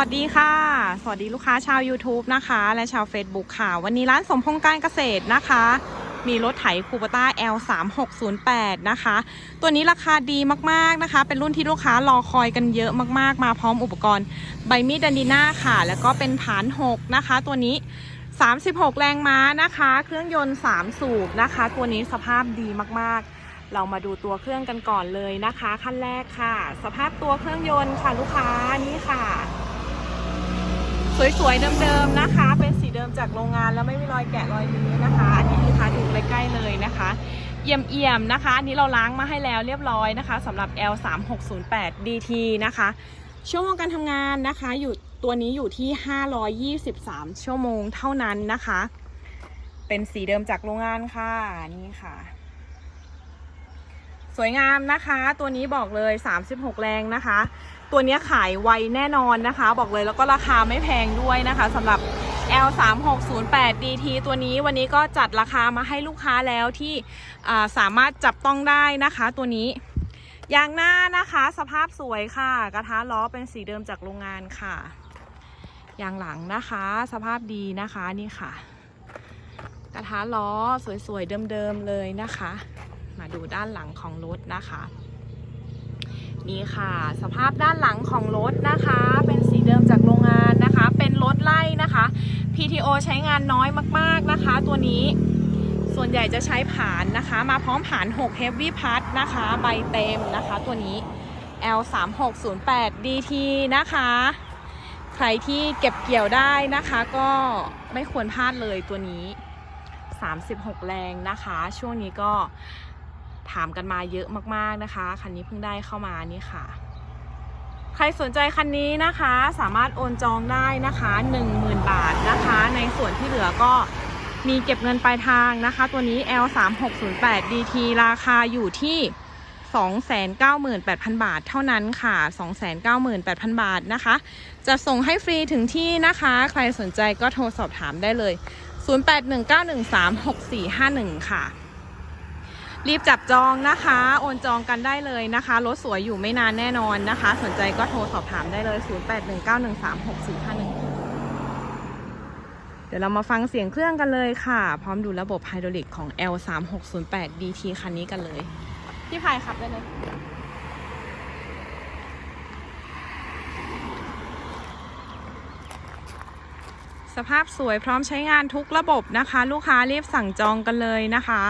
สวัสดีค่ะ สวัสดีลูกค้าชาว YouTube นะคะ และชาว Facebook ค่ะ วันนี้ร้านสมพงษ์การเกษตรนะคะ มีรถไถคูปต้า L3608 นะคะ ตัวนี้ราคาดีมากๆนะคะ เป็นรุ่นที่ลูกค้ารอคอยกันเยอะมากๆ มาพร้อมอุปกรณ์ใบมีดดันดีน่าค่ะ แล้วก็เป็นผาน 6 นะคะ ตัวนี้ 36 แรงม้านะคะ เครื่องยนต์ 3 สูบนะคะ ตัวนี้สภาพดีมากๆเรามาดูตัวเครื่องกันก่อนเลยนะคะ ขั้นแรกค่ะ สภาพตัวเครื่องยนต์ค่ะลูกค้านี่ค่ะ สวยๆเดิมๆนะคะ เป็นสีเดิมจากโรงงานแล้วไม่มีรอยแกะรอยนี้นะคะ อันนี้ลูกค้าดูใกล้ๆเลยนะคะเยี่ยมๆนะคะอันนี้เราล้างมาให้แล้วเรียบร้อยนะคะสำหรับ L3608 DT นะคะ ชั่วโมงการทำงานนะคะอยู่ตัวนี้อยู่ที่ 523 ชั่วโมงเท่านั้นนะคะ เป็นสีเดิมจากโรงงานค่ะนี่ค่ะ สวยงามนะคะ ตัวนี้บอกเลย 36 แรงนะคะ ตัวนี้ขายไวแน่นอนนะคะ บอกเลยแล้วก็ราคาไม่แพงด้วยนะคะสำหรับ L3608 DT ตัวนี้วันนี้ก็จัดราคามาให้ลูกค้าแล้วที่สามารถจับต้องได้นะคะตัวนี้ยางหน้านะคะสภาพสวยค่ะ กระทะล้อเป็นสีเดิมจากโรงงานค่ะยางหลังนะคะ สภาพดีนะคะนี่ค่ะ กระทะล้อสวยๆเดิมๆเลยนะคะ มาดูด้านหลังของรถนะคะ นี่ค่ะ สภาพด้านหลังของรถนะคะ เป็นสีเดิมจากโรงงานนะคะ เป็นรถไล่นะคะ PTO ใช้งานน้อยมากๆนะคะ ตัวนี้ส่วนใหญ่จะใช้ผานนะคะ มาพร้อมผาน 6 Heavy p a s นะคะ ใบเต็มนะคะ ตัวนี้ L3608 DT นะคะ ใครที่เก็บเกี่ยวได้นะคะก็ไม่ควรพลาดเลยตัวนี้ 36 แรงนะคะ ช่วงนี้ก็ ถามกันมาเยอะมากๆนะคะคันนี้เพิ่งได้เข้ามานี่ค่ะ ใครสนใจคันนี้นะคะสามารถโอนจองได้นะคะ 10,000 บาทนะคะ ในส่วนที่เหลือก็มีเก็บเงินปลายทางนะคะ ตัวนี้ L3608 DT ราคาอยู่ที่ 298,000 บาทเท่านั้นค่ะ 298,000 บาทนะคะ จะส่งให้ฟรีถึงที่นะคะ ใครสนใจก็โทรสอบถามได้เลย 0819136451 ค่ะ รีบจับจองนะคะ โอนจองกันได้เลยนะคะ รถสวยอยู่ไม่นานแน่นอนนะคะ สนใจก็โทรสอบถามได้เลย 0819136451 เดี๋ยวเรามาฟังเสียงเครื่องกันเลยค่ะ พร้อมดูระบบไฮดรอลิกของ L3608 DT คันนี้กันเลย พี่พายขับได้เลยสภาพสวยพร้อมใช้งานทุกระบบนะคะ ลูกค้ารีบสั่งจองกันเลยนะคะ